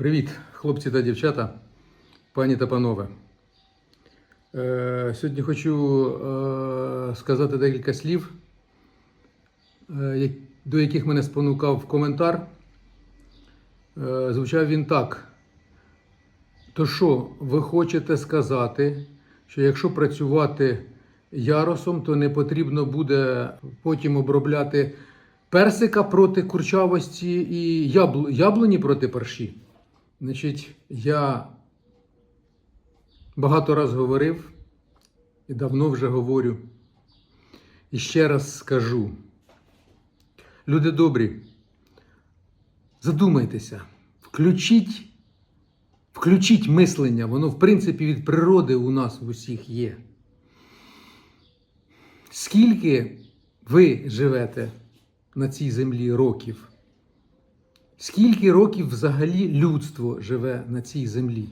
Привіт, хлопці та дівчата, пані та панове. Е, сьогодні хочу е, сказати декілька слів, е, до яких мене спонукав коментар. Звучав він так. То що, ви хочете сказати, що якщо працювати яросом, то не потрібно буде потім обробляти персика проти курчавості і ябл- яблуні проти парші? Значить, я багато раз говорив і давно вже говорю. І ще раз скажу. Люди добрі, задумайтеся, включіть, включіть мислення, воно, в принципі, від природи у нас в усіх є. Скільки ви живете на цій землі років? Скільки років взагалі людство живе на цій землі?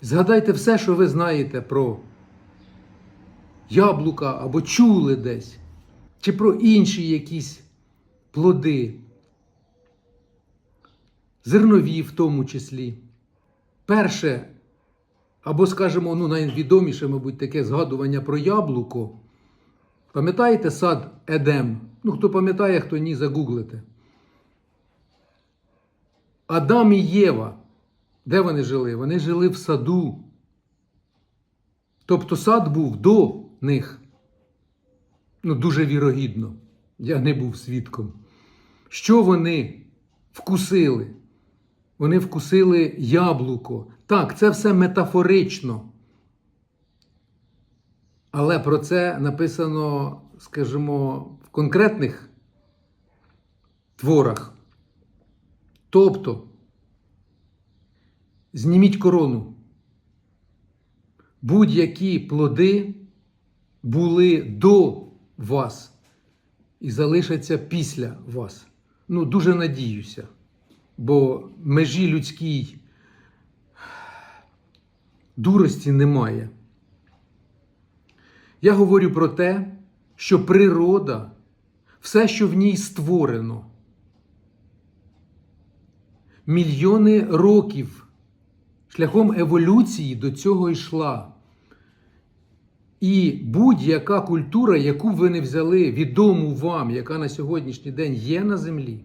Згадайте все, що ви знаєте про яблука або чули десь, чи про інші якісь плоди, зернові в тому числі. Перше, або, скажімо, ну, найвідоміше, мабуть, таке згадування про яблуко. Пам'ятаєте сад Едем? Ну, хто пам'ятає, хто ні, загуглите. Адам і Єва. Де вони жили? Вони жили в саду. Тобто сад був до них. Ну, дуже вірогідно. Я не був свідком. Що вони вкусили? Вони вкусили яблуко. Так, це все метафорично. Але про це написано, скажімо, в конкретних творах. Тобто, зніміть корону. Будь-які плоди були до вас і залишаться після вас. Ну, дуже надіюся, бо межі людській дурості немає. Я говорю про те, що природа, все, що в ній створено, мільйони років шляхом еволюції до цього йшла. І будь-яка культура, яку ви не взяли, відому вам, яка на сьогоднішній день є на землі,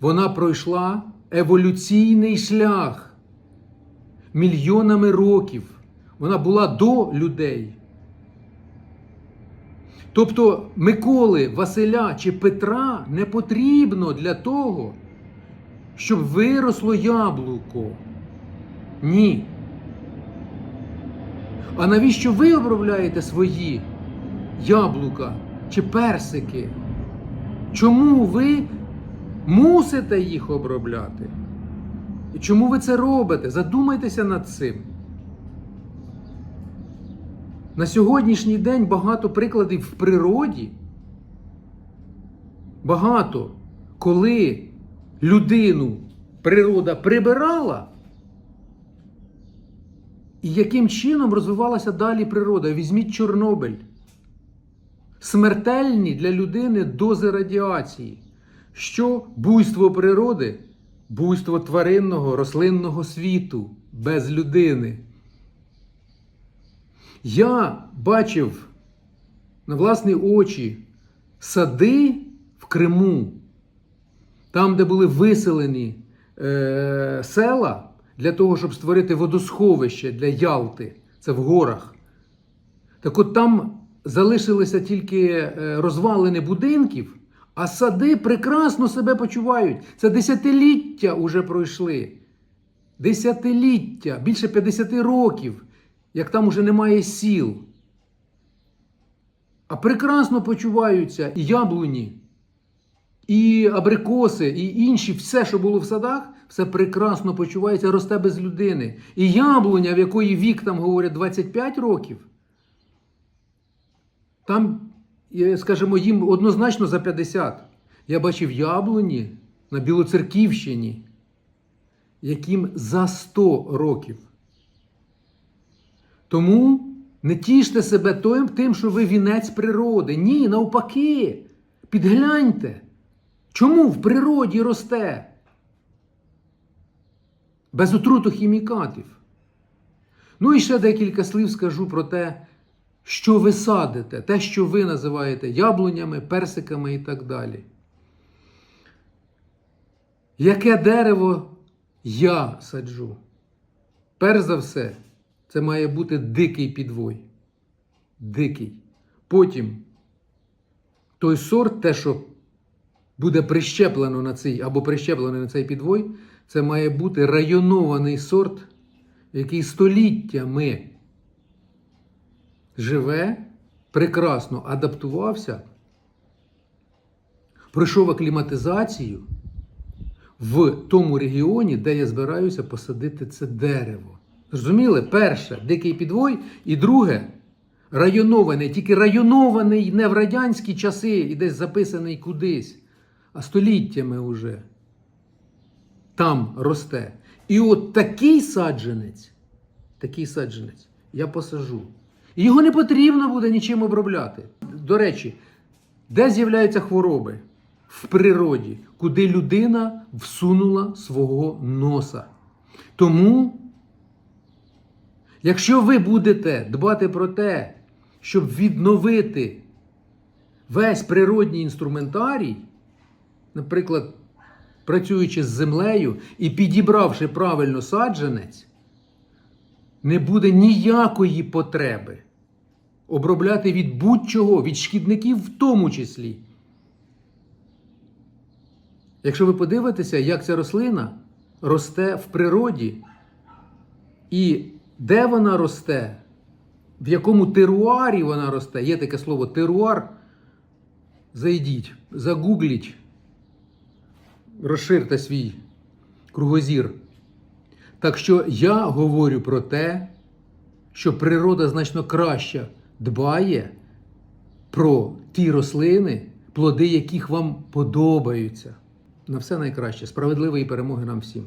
вона пройшла еволюційний шлях мільйонами років. Вона була до людей. Тобто Миколи, Василя чи Петра не потрібно для того, щоб виросло яблуко. Ні. А навіщо ви обробляєте свої яблука чи персики? Чому ви мусите їх обробляти? І чому ви це робите? Задумайтеся над цим. На сьогоднішній день багато прикладів в природі. Багато, коли людину природа прибирала, і яким чином розвивалася далі природа? Візьміть Чорнобиль. Смертельні для людини дози радіації. Що буйство природи, буйство тваринного, рослинного світу без людини. Я бачив на власні очі сади в Криму, там, де були виселені е, села для того, щоб створити водосховище для Ялти, це в горах. Так от там залишилися тільки е, розвалини будинків, а сади прекрасно себе почувають. Це десятиліття вже пройшли. Десятиліття, більше 50 років, як там уже немає сіл. А прекрасно почуваються і яблуні, і абрикоси, і інші, все, що було в садах, все прекрасно почувається, росте без людини. І яблуня, в якої вік там говорять 25 років, там, е, скажімо, їм однозначно за 50. Я бачив яблуні на Білоцерківщині, яким за 100 років. Тому не тіште себе тим, тим, що ви вінець природи. Ні, навпаки. Підгляньте, чому в природі росте без отруту хімікатів. Ну і ще декілька слів скажу про те, що ви садите, те, що ви називаєте яблунями, персиками і так далі. Яке дерево я саджу? Перш за все, це має бути дикий підвой. Дикий. Потім той сорт, те, що буде прищеплено на цей або прищеплений на цей підвой, це має бути районований сорт, який століттями живе, прекрасно адаптувався, пройшов акліматизацію в тому регіоні, де я збираюся посадити це дерево. Зрозуміли? Перше дикий підвой, і друге районований, тільки районований не в радянські часи і десь записаний кудись, а століттями уже там росте. І от такий саджанець, такий саджанець я посажу. Його не потрібно буде нічим обробляти. До речі, де з'являються хвороби? В природі, куди людина всунула свого носа. Тому, якщо ви будете дбати про те, щоб відновити весь природній інструментарій, наприклад, працюючи з землею і підібравши правильно саджанець, не буде ніякої потреби обробляти від будь-чого, від шкідників в тому числі. Якщо ви подивитеся, як ця рослина росте в природі, і де вона росте, в якому теруарі вона росте, є таке слово теруар, зайдіть, загугліть, розширте свій кругозір. Так що я говорю про те, що природа значно краще дбає про ті рослини, плоди яких вам подобаються. На все найкраще. Справедливої перемоги нам всім.